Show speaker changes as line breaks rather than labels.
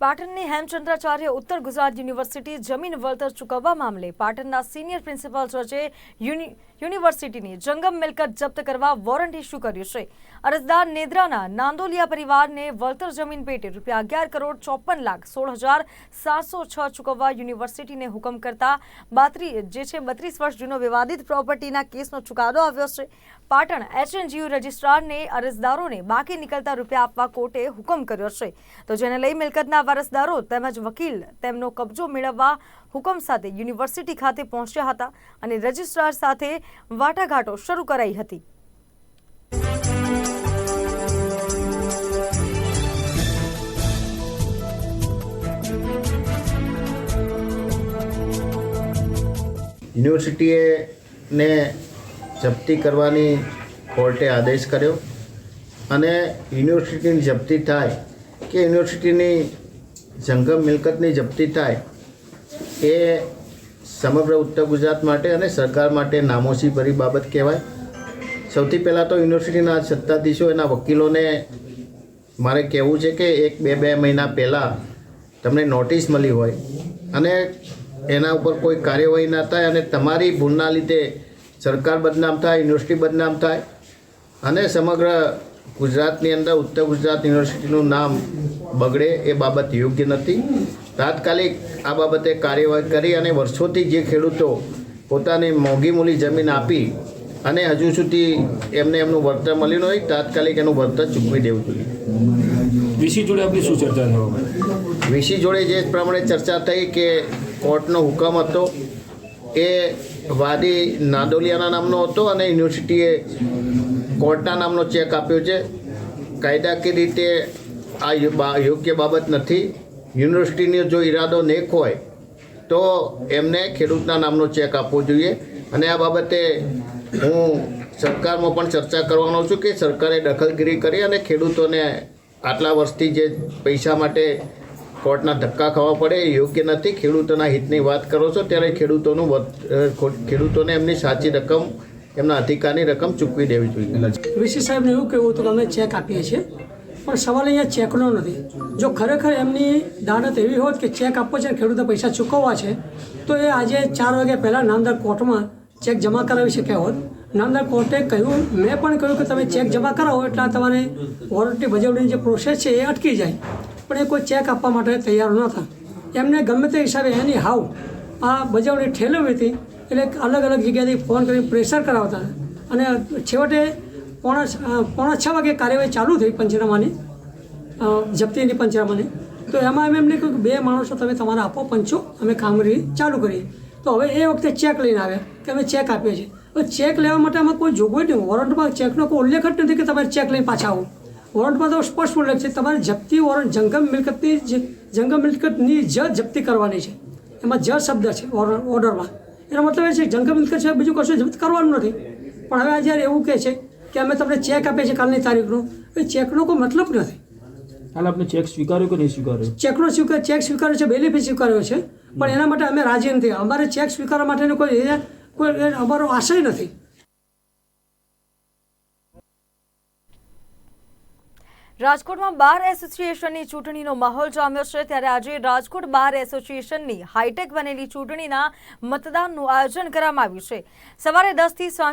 પાટણની હેમચંદ્રાચાર્ય ઉત્તર ગુજરાત યુનિવર્સિટી જમીન વળતર ચૂકવવા મામલે પાટણના સિનિયર પ્રિન્સિપાલ જજે યુનિ, યુનિવર્સિટીની જંગમ મિલકત જપ્ત કરવા વોરંટ ઇસ્યુ કર્યું છે. અરજદાર નેદ્રાના નાંદોલિયા પરિવારને વળતર જમીન પેટે રૂપિયા અગિયાર કરોડ ચોપન લાખ સોળ હજાર સાતસો છ ચૂકવવા યુનિવર્સિટીને હુકમ કરતા બાત્રી, જે છે બત્રીસ વર્ષ જૂનો વિવાદિત પ્રોપર્ટીના કેસનો ચુકાદો આવ્યો છે. પાટણ એચએનજીયુ રજિસ્ટ્રારને અરજદારોને બાકી નીકળતા રૂપિયા આપવા કોર્ટે હુકમ કર્યો છે. તો જેને લઈ મિલકતના વારસદારો તેમજ વકીલ તેમનો કબજો મેળવવા હુકમ સાથે યુનિવર્સિટી ખાતે પહોંચ્યા હતા અને રજિસ્ટ્રાર સાથે વાટાઘાટો શરૂ કરાઈ હતી.
યુનિવર્સિટીએ ને જપ્તી કરવાની કોર્ટે આદેશ કર્યો અને યુનિવર્સિટીની જપ્તી થાય કે યુનિવર્સિટીની જંગમ મિલકતની જપ્તી થાય એ સમગ્ર ઉત્તર ગુજરાત માટે અને સરકાર માટે નામોશી ભરી બાબત કહેવાય. સૌથી પહેલાં તો યુનિવર્સિટીના સત્તાધીશો એના વકીલોને મારે કહેવું છે કે એક બે બે મહિના પહેલાં તમને નોટિસ મળી હોય અને એના ઉપર કોઈ કાર્યવાહી ના થાય અને તમારી ભૂલના લીધે સરકાર બદનામ થાય, યુનિવર્સિટી બદનામ થાય અને સમગ્ર ગુજરાતની અંદર, ઉત્તર ગુજરાત યુનિવર્સિટીનું નામ બગડે એ બાબત યોગ્ય નથી. તાત્કાલિક આ બાબતે કાર્યવાહી કરી અને વર્ષોથી જે ખેડૂતો પોતાની મોંઘી મૂલી જમીન આપી અને હજુ સુધી એમને એમનું વળતર મળ્યું નહીં તાત્કાલિક એનું વળતર ચૂકવી દેવું જોઈએ.
વીસી જોડે આપણી શું ચર્ચા થવા
વીસી જોડે જે પ્રમાણે ચર્ચા થઈ કે કોર્ટનો હુકમ હતો એ વાદી નાદોલિયાના નામનો હતો અને યુનિવર્સિટીએ કોર્ટના નામનો ચેક આપ્યો છે. કાયદાકીય રીતે આ યોગ્ય બાબત નથી. યુનિવર્સિટીનો જો ઈરાદો નેક હોય, તો એમને ખેડૂતના નામનો ચેક આપવો જોઈએ. અને આ બાબતે હું સરકારમાં પણ ચર્ચા કરવાનો છું કે સરકારે દખલગીરી કરી અને ખેડૂતોને આટલા વર્ષથી જે પૈસા માટે કોર્ટના ધક્કા ખાવા પડે એ યોગ્ય નથી. ખેડૂતોના હિતની વાત કરો છો, ત્યારે ખેડૂતોનું ખેડૂતોને એમની સાચી રકમ, એમના અધિકારની રકમ ચૂકવી દેવી જોઈએ.
વિશેષ સાહેબને એવું કહેવું હતું અમે ચેક આપીએ છીએ. પણ સવાલ અહીંયા ચેકનો નથી. જો ખરેખર એમની દાનત એવી હોત કે ચેક આપવો છે ખેડૂતે પૈસા ચૂકવવા છે, તો એ આજે ચાર વાગ્યા પહેલાં નામદાર કોર્ટમાં ચેક જમા કરાવી શક્યા હોત. નામદાર કોર્ટે કહ્યું, મેં પણ કહ્યું કે તમે ચેક જમા કરાવો એટલે તમારે વોરંટી ભજવણીની જે પ્રોસેસ છે એ અટકી જાય. પણ એ કોઈ ચેક આપવા માટે તૈયાર ન હતા. એમને ગમે તે હિસાબે એની હાવ આ બજાવણી ઠેલવી હતી, એટલે અલગ અલગ જગ્યાએથી ફોન કરી પ્રેશર કરાવતા અને છેવટે પોણા પોણા છ વાગે કાર્યવાહી ચાલુ થઈ પંચનામાની. જપ્તીની પંચનામાની. તો એમાં અમે એમને કહ્યું કે બે માણસો તમે તમારા આપો, પંચો, અમે કામગીરી ચાલુ કરીએ. તો હવે એ વખતે ચેક લઈને આવ્યા કે અમે ચેક આપીએ છીએ. હવે ચેક લેવા માટે આમાં કોઈ જોગવાઈ નહીં. વોરંટમાં ચેકનો કોઈ ઉલ્લેખ જ નથી કે તમારે ચેક લઈને પાછા આવો. વોરંટમાં તો સ્પષ્ટ ઉલ્લેખ છે, તમારે જપ્તી વોરંટ, જંગમ મિલકતની જંગમ મિલકતની જ જપ્તી કરવાની છે. એમાં જ શબ્દ છે, ઓર્ડર ઓર્ડરમાં. એનો મતલબ એ છે, જંગમ મિલકત છે, બીજું કશું જપ્ત કરવાનું નથી. પણ હવે જ્યારે એવું કહે છે કે અમે તમને ચેક આપીએ છીએ કાલની તારીખનો. એ ચેકનો કોઈ મતલબ નથી.
હાલ આપણે ચેક સ્વીકાર્યો કે નહીં સ્વીકાર્યો?
ચેકનો સ્વીકાર ચેક સ્વીકાર્યો છે બેનિફિટ સ્વીકાર્યો છે. પણ એના માટે અમે રાજી નથી. અમારે ચેક સ્વીકારવા માટેનો કોઈ કોઈ અમારો આશય નથી.
રાજકોટમાં બાર એસોસિએશનની ચૂંટણીનો માહોલ જામ્યો છે. ત્યારે આજે રાજકોટ બાર એસોસિએશનની હાઈટેક બનેલી ચૂંટણીના મતદાનનું આયોજન કરવામાં આવ્યું છે. સવારે દસથી સાંજે